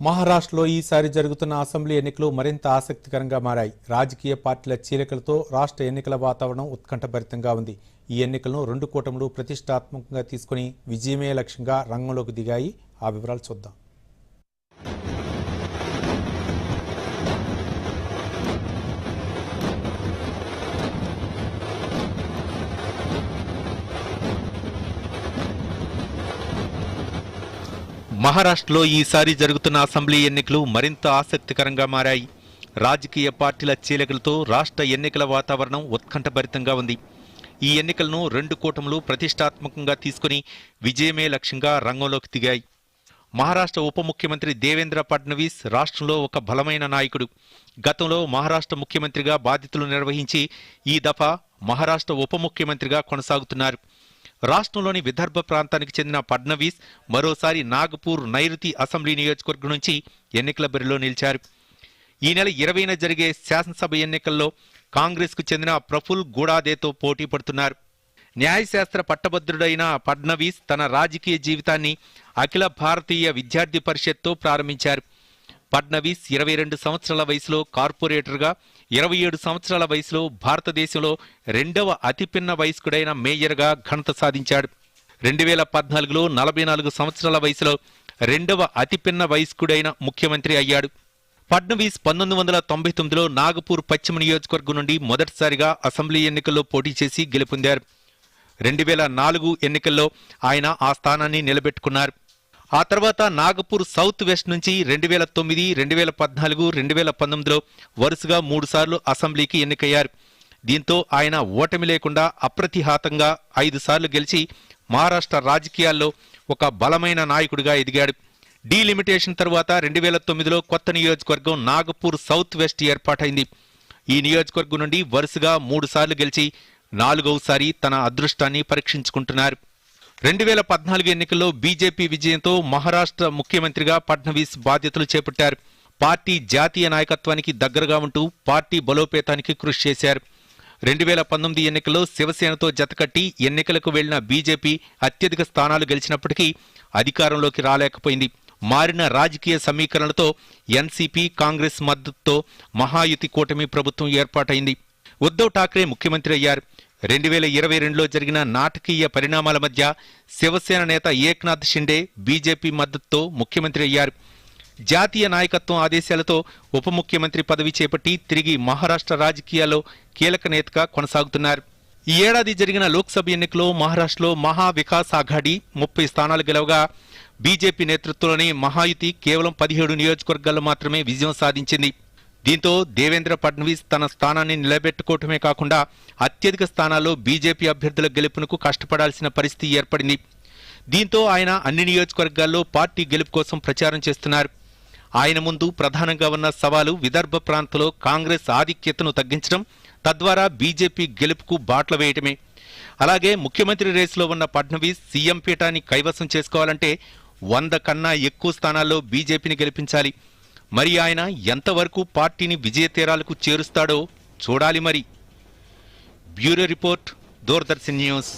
మహారాష్ట్రలో ఈసారి జరుగుతున్న అసెంబ్లీ ఎన్నికలు మరింత ఆసక్తికరంగా మారాయి. రాజకీయ పార్టీల చీలికలతో రాష్ట్ర ఎన్నికల వాతావరణం ఉత్కంఠభరితంగా ఉంది. ఈ ఎన్నికలను రెండు కూటములు ప్రతిష్టాత్మకంగా తీసుకుని విజయమే లక్ష్యంగా రంగంలోకి దిగాయి. ఆ వివరాలు చూద్దాం. మహారాష్ట్రలో ఈసారి జరుగుతున్న అసెంబ్లీ ఎన్నికలు మరింత ఆసక్తికరంగా మారాయి. రాజకీయ పార్టీల చీలికలతో రాష్ట్ర ఎన్నికల వాతావరణం ఉత్కంఠభరితంగా ఉంది. ఈ ఎన్నికలను రెండు కూటములు ప్రతిష్టాత్మకంగా తీసుకుని విజయమే లక్ష్యంగా రంగంలోకి దిగాయి. మహారాష్ట్ర ఉప ముఖ్యమంత్రి దేవేంద్ర ఫడ్నవీస్ రాష్ట్రంలో ఒక బలమైన నాయకుడు. గతంలో మహారాష్ట్ర ముఖ్యమంత్రిగా బాధ్యతలు నిర్వహించి ఈ దఫా మహారాష్ట్ర ఉప ముఖ్యమంత్రిగా కొనసాగుతున్నారు. రాష్ట్రంలోని విదర్భ ప్రాంతానికి చెందిన ఫడ్నవీస్ మరోసారి నాగపూర్ నైరుతి అసెంబ్లీ నియోజకవర్గం నుంచి ఎన్నికల బరిలో నిలిచారు. ఈ నెల ఇరవైన జరిగే శాసనసభ ఎన్నికల్లో కాంగ్రెస్కు చెందిన ప్రఫుల్ గూడాదేతో పోటీ పడుతున్నారు. న్యాయశాస్త్ర పట్టభద్రుడైన ఫడ్నవీస్ తన రాజకీయ జీవితాన్ని అఖిల భారతీయ విద్యార్థి పరిషత్తో ప్రారంభించారు. ఫడ్నవీస్ ఇరవై రెండు సంవత్సరాల వయసులో కార్పొరేటర్గా ఇరవై ఏడు సంవత్సరాల వయసులో భారతదేశంలో రెండవ అతిపిన్న వయస్కుడైన మేయర్గా ఘనత సాధించాడు. రెండు వేల పద్నాలుగులో నలభై నాలుగు సంవత్సరాల వయసులో రెండవ అతిపిన్న వయస్కుడైన ముఖ్యమంత్రి అయ్యాడు. ఫడ్నవీస్ పంతొమ్మిది వందల తొంభై తొమ్మిదిలో నాగపూర్ పశ్చిమ నియోజకవర్గం నుండి మొదటిసారిగా అసెంబ్లీ ఎన్నికల్లో పోటీ చేసి గెలుపొందారు. రెండు వేల నాలుగు ఎన్నికల్లో ఆయన ఆ స్థానాన్ని నిలబెట్టుకున్నారు. ఆ తర్వాత నాగపూర్ సౌత్ వెస్ట్ నుంచి రెండు వేల తొమ్మిది రెండు వేల పద్నాలుగు రెండు వేల పంతొమ్మిదిలో వరుసగా మూడుసార్లు అసెంబ్లీకి ఎన్నికయ్యారు. దీంతో ఆయన ఓటమి లేకుండా అప్రతిహాతంగా ఐదు సార్లు గెలిచి మహారాష్ట్ర రాజకీయాల్లో ఒక బలమైన నాయకుడిగా ఎదిగాడు. డీలిమిటేషన్ తర్వాత రెండు వేల తొమ్మిదిలో కొత్త నియోజకవర్గం నాగపూర్ సౌత్ వెస్ట్ ఏర్పాటైంది. ఈ నియోజకవర్గం నుండి వరుసగా మూడుసార్లు గెలిచి నాలుగవసారి తన అదృష్టాన్ని పరీక్షించుకుంటున్నారు. రెండు వేల పద్నాలుగు ఎన్నికల్లో బీజేపీ విజయంతో మహారాష్ట్ర ముఖ్యమంత్రిగా ఫడ్నవీస్ బాధ్యతలు చేపట్టారు. పార్టీ జాతీయ నాయకత్వానికి దగ్గరగా ఉంటూ పార్టీ బలోపేతానికి కృషి చేశారు. రెండు వేల పంతొమ్మిది ఎన్నికల్లో శివసేనతో జతకట్టి ఎన్నికలకు వెళ్ళిన బీజేపీ అత్యధిక స్థానాలు గెలిచినప్పటికీ అధికారంలోకి రాలేకపోయింది. మారిన రాజకీయ సమీకరణలతో ఎన్సీపీ కాంగ్రెస్ మద్దతుతో మహాయుతి కూటమి ప్రభుత్వం ఏర్పాటైంది. ఉద్దవ్ ఠాక్రే ముఖ్యమంత్రి అయ్యారు. రెండు వేల ఇరవై రెండులో జరిగిన నాటకీయ పరిణామాల మధ్య శివసేన నేత ఏక్నాథ్ షిండే బీజేపీ మద్దతుతో ముఖ్యమంత్రి అయ్యారు. జాతీయ నాయకత్వం ఆదేశాలతో ఉప ముఖ్యమంత్రి పదవి చేపట్టి తిరిగి మహారాష్ట్ర రాజకీయాల్లో కీలక నేతగా కొనసాగుతున్నారు. ఈ ఏడాది జరిగిన లోక్సభ ఎన్నికలో మహారాష్ట్రలో మహా వికాస్ ఆఘాడి ముప్పై స్థానాలు గెలవగా బీజేపీ నేతృత్వంలోని మహాయుతి కేవలం పదిహేడు నియోజకవర్గాల్లో మాత్రమే విజయం సాధించింది. దీంతో దేవేంద్ర ఫడ్నవీస్ తన స్థానాన్ని నిలబెట్టుకోవటమే కాకుండా అత్యధిక స్థానాల్లో బీజేపీ అభ్యర్థుల గెలుపునకు కష్టపడాల్సిన పరిస్థితి ఏర్పడింది. దీంతో ఆయన అన్ని నియోజకవర్గాల్లో పార్టీ గెలుపు కోసం ప్రచారం చేస్తున్నారు. ఆయన ముందు ప్రధానంగా ఉన్న సవాలు విదర్భ ప్రాంతంలో కాంగ్రెస్ ఆధిక్యతను తగ్గించడం తద్వారా బీజేపీ గెలుపుకు బాట్ల వేయటమే. అలాగే ముఖ్యమంత్రి రేసులో ఉన్న ఫడ్నవీస్ సీఎం పీఠాన్ని కైవసం చేసుకోవాలంటే వంద కన్నా ఎక్కువ స్థానాల్లో బీజేపీని గెలిపించాలి. మరి ఆయన ఎంతవరకు పార్టీని విజయతీరాలకు చేరుస్తాడో చూడాలి మరి. Bureau report Doordarshan news.